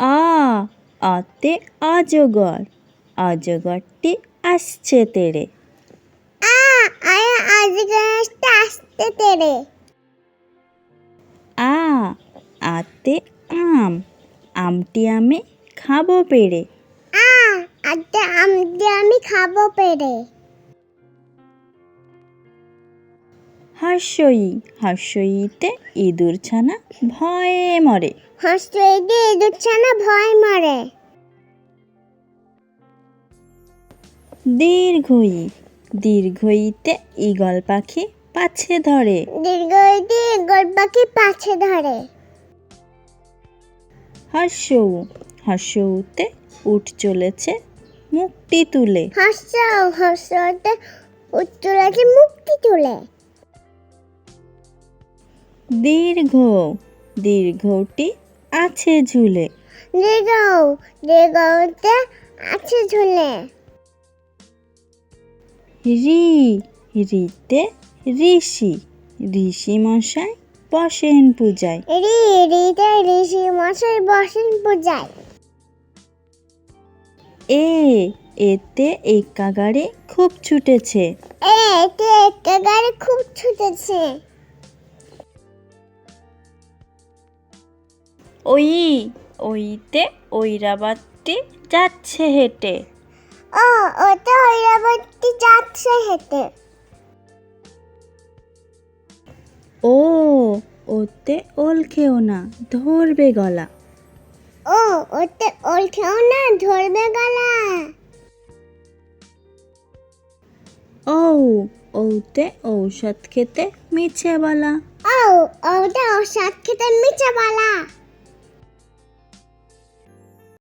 আ আতে অজগর অজগরটি আসছে তেড়ে আ আয়া আজগাছটা আসতে তেরে। আ আতে আম আমটি আমি খাব পেড়ে আ আতে আম দিয়ে আমি খাব পেরে। হাস্যই হাস্যইতে ইঁদুর ছানা ভয়ে মরে। দিয়ে ইঁদুর ছানা ভয় মারে। দীর্ঘই দীর্ঘইতে ঈগল পাখি পাছে ধরে। দীর্ঘ দিয়ে গোল পাখি পাছে ধরে। হাস্যৌ হাস্যৌতে উঠ চলেছে মুক্তি তুলে। হাস্য হাস্যতে উত্তর আছে মুক্তি তুলে। দীর্ঘ দীর্ঘটি আছে ঝুলে। দীর্ঘ দীর্ঘতে আছে ঝুলে। রি রিতে ঋষি ঋষি মশাই বসেন পূজায়। রি রিতে ঋষি মশাই বসেন পূজায়। এ এতে একা গাড়ি খুব ছুটেছে। এতে একটা গাড়ি খুব ছুটেছে। ওই ওইতে ঐরাবাতটি যাচ্ছে হেঁটে। ও ওটা ঐরাবতী যাচ্ছে হেঁটে। ও ওতে ওল খেও না ধরবে গলা। ও ওতে ওল খেও না ধরবে গলা। ও ওতে ঔষধ খেতে মিছে বলা। ও ওটা ঔষধ খেতে মিছে বলা।